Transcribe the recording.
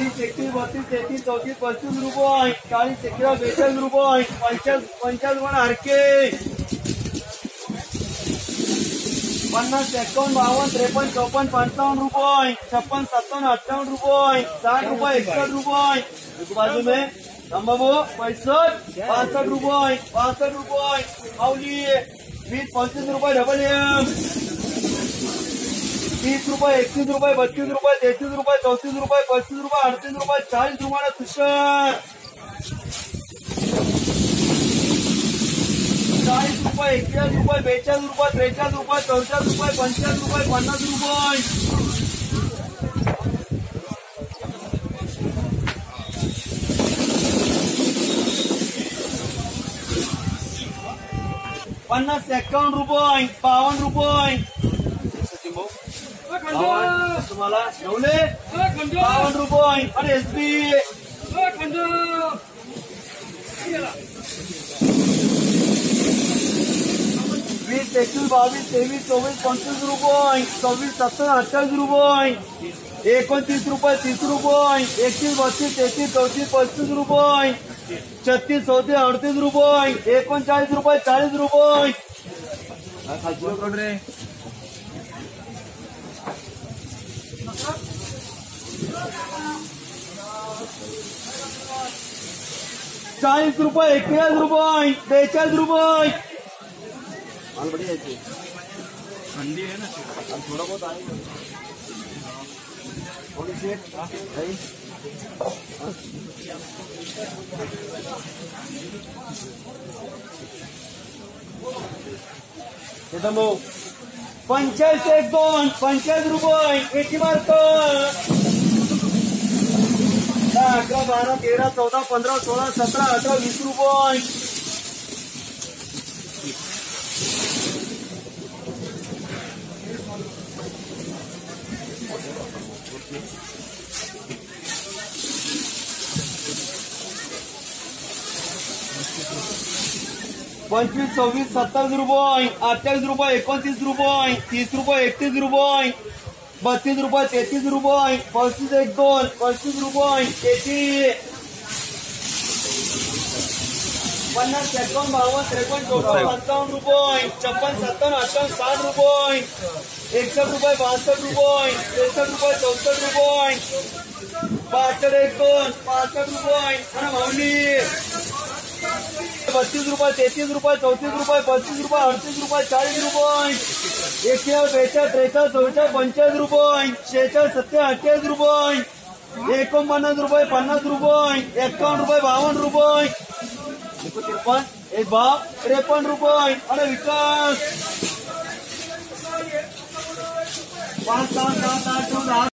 तीस एकतीस बत्तीस तेहतीस चौतीस पस्तीस रुपये चाळीस एकरा बेचाळीस रुपये पंचाळीस पंचाळीस म्हणा हरके पन्नास एकावन्न बावन्न त्रेपन्न चौपन्न पंचावन्न रुपये छप्पन सत्तावन्न अठ्ठावन्न रुपये साठ रुपये एकसठ रुपये बाजू में बाबू पैसठ पासष्ट रुपये पासष्ट रुपये माऊली वीस पंचवीस रुपये डबल एम तीस रुपये एकतीस रुपये बत्तीस रुपये तेहतीस रुपये चौतीस रुपये पस्तीस रुपये अडतीस रुपये चाळीस रुपयाला तुषार. चाळीस रुपये एकचाळीस रुपये बेचाळीस रुपये त्रेचाळीस रुपये चौचाळीस रुपये पंचाळीस रुपये पन्नास रुपये. पन्नास एक्कावन्न रुपये बावन्न रुपये. बावन्न, तुम्हाला नवले रुपये आणि एस बी रुपये सव्वीस तीस रुपये एकतीस बत्तीस तेहतीस चौतीस पस्तीस रुपये छत्तीस चौतीस अडतीस रुपये एकोणचाळीस रुपये चाळीस रुपये चाळीस रुपये एकवीस रुपये बेचाळीस रुपये। थंडी आहे ना? थोडा बहुत थोडी भाऊ पंचाळीस एक दोन पंचाळीस रुपये एकी मार्क दहा अकरा बारा तेरा चौदा पंधरा सोळा सतरा अठरा वीस रुपये पंचवीस, सव्वीस, सत्तावीस रुपये, अठ्ठावीस रुपये, एकोणतीस रुपये, तीस रुपये, एकतीस रुपये बत्तीस रुपये तेहतीस रुपये पस्तीस एक दोन पस्तीस रुपये तेहतीस पन्नास एकावन्न बावन्न त्रेपन्न चौपन्न पंचावन्न रुपये छप्पन सत्तावन्न अठ्ठावन्न साठ रुपये एकसठ रुपये बासठ रुपये त्रेसष्ट रुपये चौसठ रुपये बासष्ट एक दोन पासष्ट रुपये आणि बत्तीस रुपये तेहतीस रुपये, चौतीस रुपये पस्तीस रुपये, अडतीस रुपये चाळीस रुपये। एकशे बेचाळीस, त्रेचाळीस चौचाळीस पंचाळीस रुपये. शेहेचाळीस सत्तेचाळीस अठ्ठेचाळीस रुपये. एकोणपन्नास रुपये, पन्नास रुपये. एकावन्न रुपये, बावन्न रुपये. त्रेपन्न एक भाव त्रेपन्न रुपये. अरे विकास. पाच, सहा, सात, आठ